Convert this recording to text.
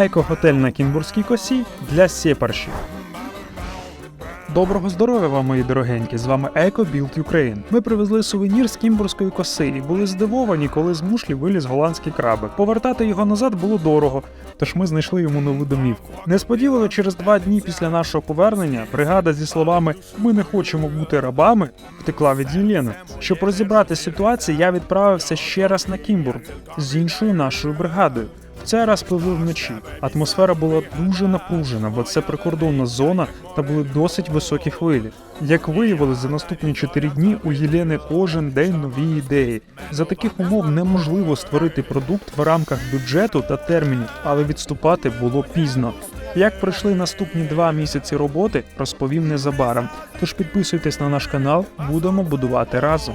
Еко-готель на Кінбурзькій косі для сєпарщів. Доброго здоров'я вам, мої дорогенькі! З вами Еко Build Ukraine. Ми привезли сувенір з Кімбурзької коси і були здивовані, коли з мушлі виліз голландський крабик. Повертати його назад було дорого, тож ми знайшли йому нову домівку. Несподівано через два дні після нашого повернення бригада зі словами Ми не хочемо бути рабами втекла від Єлени. Щоб розібрати ситуацію, я відправився ще раз на Кімбург з іншою нашою бригадою. В цей раз пливли вночі. Атмосфера була дуже напружена, бо це прикордонна зона та були досить високі хвилі. Як виявилось, за наступні чотири дні у Єлени кожен день нові ідеї. За таких умов неможливо створити продукт в рамках бюджету та термінів, але відступати було пізно. Як пройшли наступні два місяці роботи, розповім незабаром. Тож підписуйтесь на наш канал, будемо будувати разом.